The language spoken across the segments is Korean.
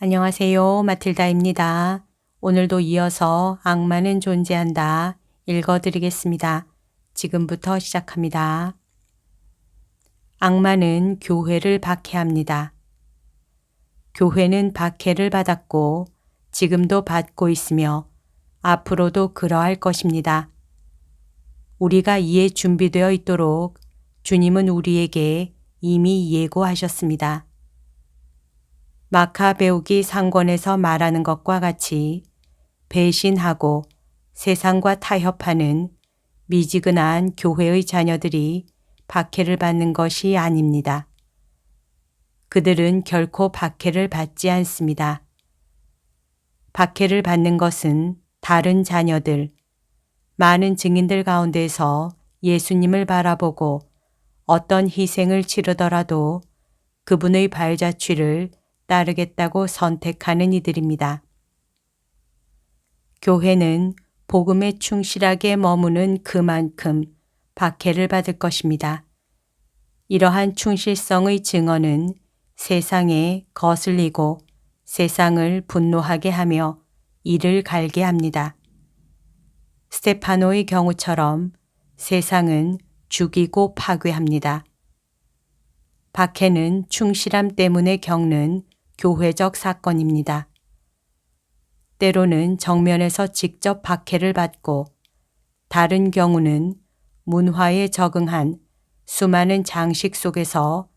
안녕하세요. 마틸다입니다. 오늘도 이어서 악마는 존재한다 읽어드리겠습니다. 지금부터 시작합니다. 악마는 교회를 박해합니다. 교회는 박해를 받았고 지금도 받고 있으며 앞으로도 그러할 것입니다. 우리가 이에 준비되어 있도록 주님은 우리에게 이미 예고하셨습니다. 마카베오기 상권에서 말하는 것과 같이 배신하고 세상과 타협하는 미지근한 교회의 자녀들이 박해를 받는 것이 아닙니다. 그들은 결코 박해를 받지 않습니다. 박해를 받는 것은 다른 자녀들, 많은 증인들 가운데서 예수님을 바라보고 어떤 희생을 치르더라도 그분의 발자취를 따르겠다고 선택하는 이들입니다. 교회는 복음에 충실하게 머무는 그만큼 박해를 받을 것입니다. 이러한 충실성의 증언은 세상에 거슬리고 세상을 분노하게 하며 이를 갈게 합니다. 스테파노의 경우처럼 세상은 죽이고 파괴합니다. 박해는 충실함 때문에 겪는 교회적 사건입니다. 때로는 정면에서 직접 박해를 받고 다른 경우는 문화에 적응한 수많은 장식 속에서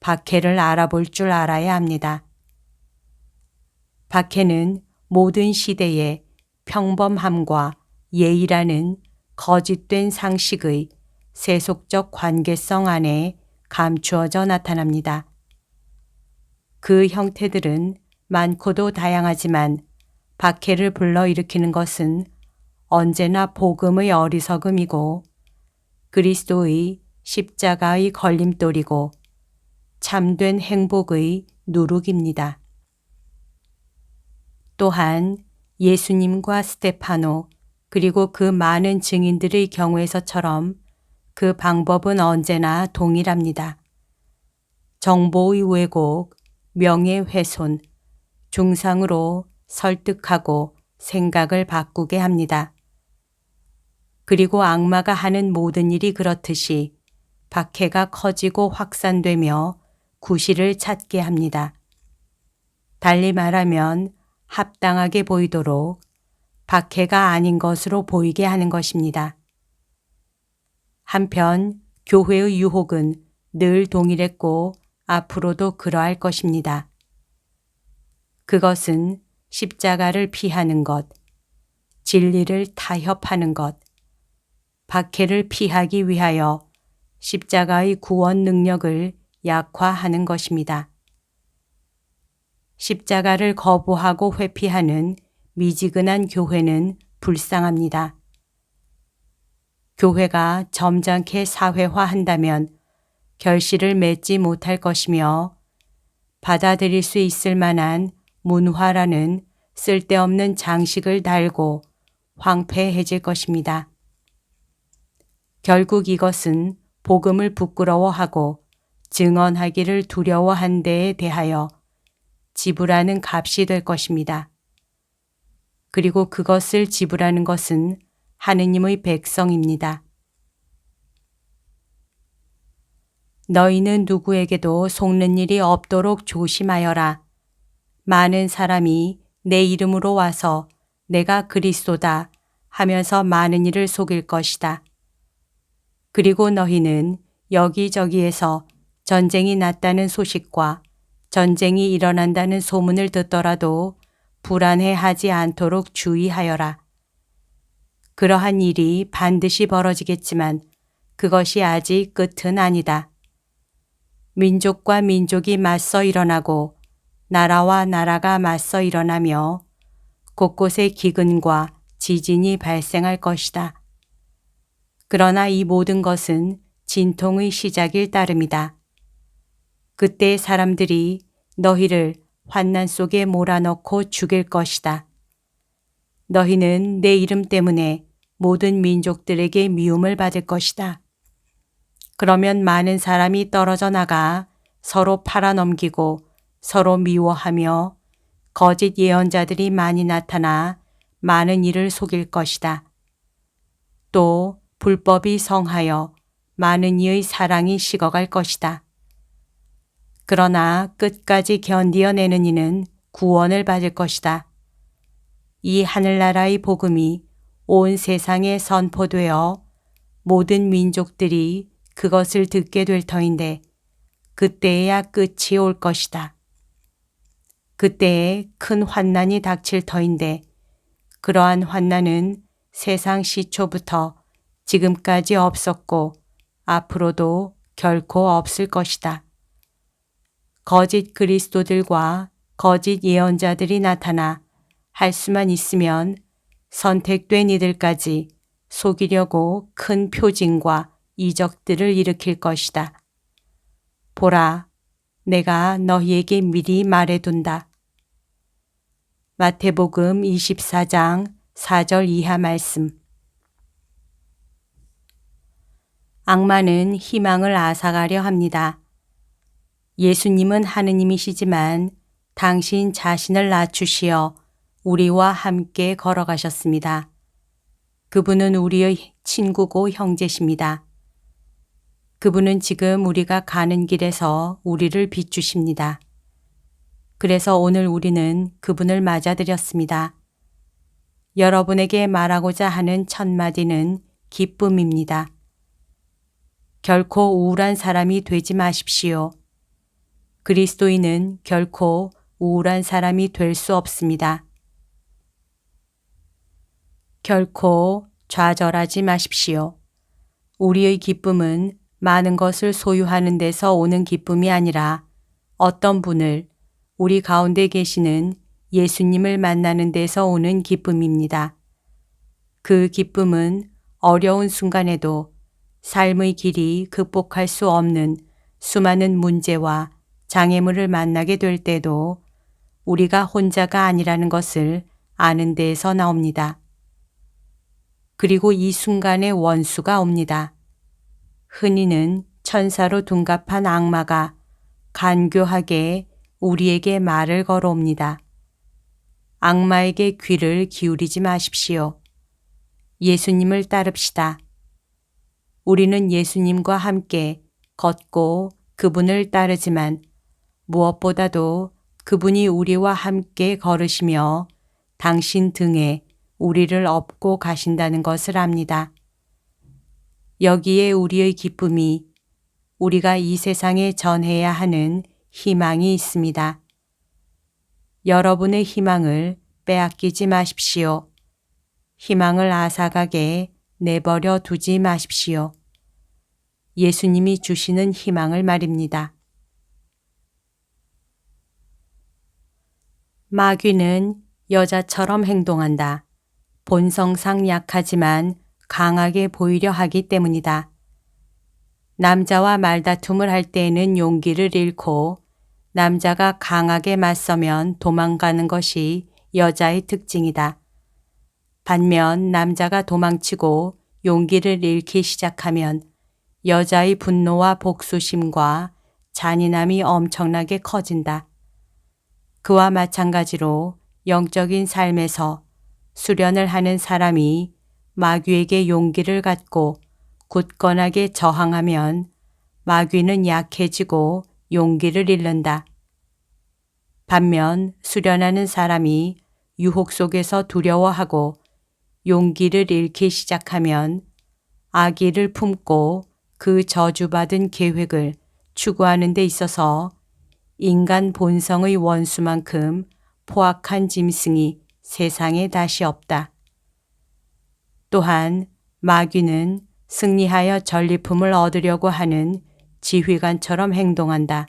박해를 알아볼 줄 알아야 합니다. 박해는 모든 시대의 평범함과 예의라는 거짓된 상식의 세속적 관계성 안에 감추어져 나타납니다. 그 형태들은 많고도 다양하지만 박해를 불러일으키는 것은 언제나 복음의 어리석음이고 그리스도의 십자가의 걸림돌이고 참된 행복의 누룩입니다. 또한 예수님과 스테파노 그리고 그 많은 증인들의 경우에서처럼 그 방법은 언제나 동일합니다. 정보의 왜곡, 명예훼손, 중상으로 설득하고 생각을 바꾸게 합니다. 그리고 악마가 하는 모든 일이 그렇듯이 박해가 커지고 확산되며 구실을 찾게 합니다. 달리 말하면 합당하게 보이도록 박해가 아닌 것으로 보이게 하는 것입니다. 한편 교회의 유혹은 늘 동일했고 앞으로도 그러할 것입니다. 그것은 십자가를 피하는 것, 진리를 타협하는 것, 박해를 피하기 위하여 십자가의 구원 능력을 약화하는 것입니다. 십자가를 거부하고 회피하는 미지근한 교회는 불쌍합니다. 교회가 점잖게 사회화한다면 결실을 맺지 못할 것이며 받아들일 수 있을 만한 문화라는 쓸데없는 장식을 달고 황폐해질 것입니다. 결국 이것은 복음을 부끄러워하고 증언하기를 두려워한 데에 대하여 지불하는 값이 될 것입니다. 그리고 그것을 지불하는 것은 하느님의 백성입니다. 너희는 누구에게도 속는 일이 없도록 조심하여라. 많은 사람이 내 이름으로 와서 내가 그리스도다 하면서 많은 일을 속일 것이다. 그리고 너희는 여기저기에서 전쟁이 났다는 소식과 전쟁이 일어난다는 소문을 듣더라도 불안해 하지 않도록 주의하여라. 그러한 일이 반드시 벌어지겠지만 그것이 아직 끝은 아니다. 민족과 민족이 맞서 일어나고 나라와 나라가 맞서 일어나며 곳곳에 기근과 지진이 발생할 것이다. 그러나 이 모든 것은 진통의 시작일 따름이다. 그때 사람들이 너희를 환난 속에 몰아넣고 죽일 것이다. 너희는 내 이름 때문에 모든 민족들에게 미움을 받을 것이다. 그러면 많은 사람이 떨어져 나가 서로 팔아넘기고 서로 미워하며 거짓 예언자들이 많이 나타나 많은 이를 속일 것이다. 또 불법이 성하여 많은 이의 사랑이 식어갈 것이다. 그러나 끝까지 견디어내는 이는 구원을 받을 것이다. 이 하늘나라의 복음이 온 세상에 선포되어 모든 민족들이 그것을 듣게 될 터인데 그때에야 끝이 올 것이다. 그때에 큰 환난이 닥칠 터인데 그러한 환난은 세상 시초부터 지금까지 없었고 앞으로도 결코 없을 것이다. 거짓 그리스도들과 거짓 예언자들이 나타나 할 수만 있으면 선택된 이들까지 속이려고 큰 표징과 이적들을 일으킬 것이다. 보라, 내가 너희에게 미리 말해둔다. 마태복음 24장 4절 이하 말씀. 악마는 희망을 앗아가려 합니다. 예수님은 하느님이시지만 당신 자신을 낮추시어 우리와 함께 걸어가셨습니다. 그분은 우리의 친구고 형제십니다. 그분은 지금 우리가 가는 길에서 우리를 비추십니다. 그래서 오늘 우리는 그분을 맞아들였습니다. 여러분에게 말하고자 하는 첫 마디는 기쁨입니다. 결코 우울한 사람이 되지 마십시오. 그리스도인은 결코 우울한 사람이 될 수 없습니다. 결코 좌절하지 마십시오. 우리의 기쁨은 많은 것을 소유하는 데서 오는 기쁨이 아니라 어떤 분을 우리 가운데 계시는 예수님을 만나는 데서 오는 기쁨입니다. 그 기쁨은 어려운 순간에도 삶의 길이 극복할 수 없는 수많은 문제와 장애물을 만나게 될 때도 우리가 혼자가 아니라는 것을 아는 데에서 나옵니다. 그리고 이 순간에 원수가 옵니다. 흔히는 천사로 둔갑한 악마가 간교하게 우리에게 말을 걸어옵니다. 악마에게 귀를 기울이지 마십시오. 예수님을 따릅시다. 우리는 예수님과 함께 걷고 그분을 따르지만 무엇보다도 그분이 우리와 함께 걸으시며 당신 등에 우리를 업고 가신다는 것을 압니다. 여기에 우리의 기쁨이 우리가 이 세상에 전해야 하는 희망이 있습니다. 여러분의 희망을 빼앗기지 마십시오. 희망을 아사가게 내버려 두지 마십시오. 예수님이 주시는 희망을 말입니다. 마귀는 여자처럼 행동한다. 본성상 약하지만 강하게 보이려 하기 때문이다. 남자와 말다툼을 할 때에는 용기를 잃고 남자가 강하게 맞서면 도망가는 것이 여자의 특징이다. 반면 남자가 도망치고 용기를 잃기 시작하면 여자의 분노와 복수심과 잔인함이 엄청나게 커진다. 그와 마찬가지로 영적인 삶에서 수련을 하는 사람이 마귀에게 용기를 갖고 굳건하게 저항하면 마귀는 약해지고 용기를 잃는다. 반면 수련하는 사람이 유혹 속에서 두려워하고 용기를 잃기 시작하면 아기를 품고 그 저주받은 계획을 추구하는 데 있어서 인간 본성의 원수만큼 포악한 짐승이 세상에 다시 없다. 또한 마귀는 승리하여 전리품을 얻으려고 하는 지휘관처럼 행동한다.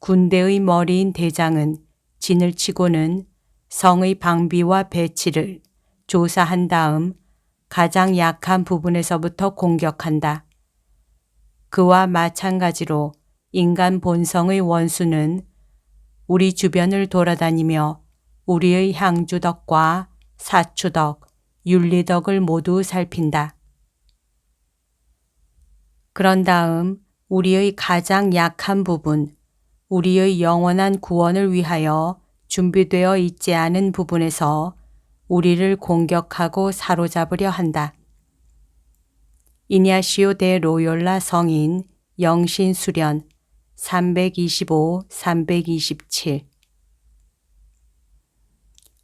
군대의 머리인 대장은 진을 치고는 성의 방비와 배치를 조사한 다음 가장 약한 부분에서부터 공격한다. 그와 마찬가지로 인간 본성의 원수는 우리 주변을 돌아다니며 우리의 향주덕과 사추덕, 윤리덕을 모두 살핀다. 그런 다음 우리의 가장 약한 부분, 우리의 영원한 구원을 위하여 준비되어 있지 않은 부분에서 우리를 공격하고 사로잡으려 한다. 이냐시오 데 로욜라 성인 영신 수련 325, 327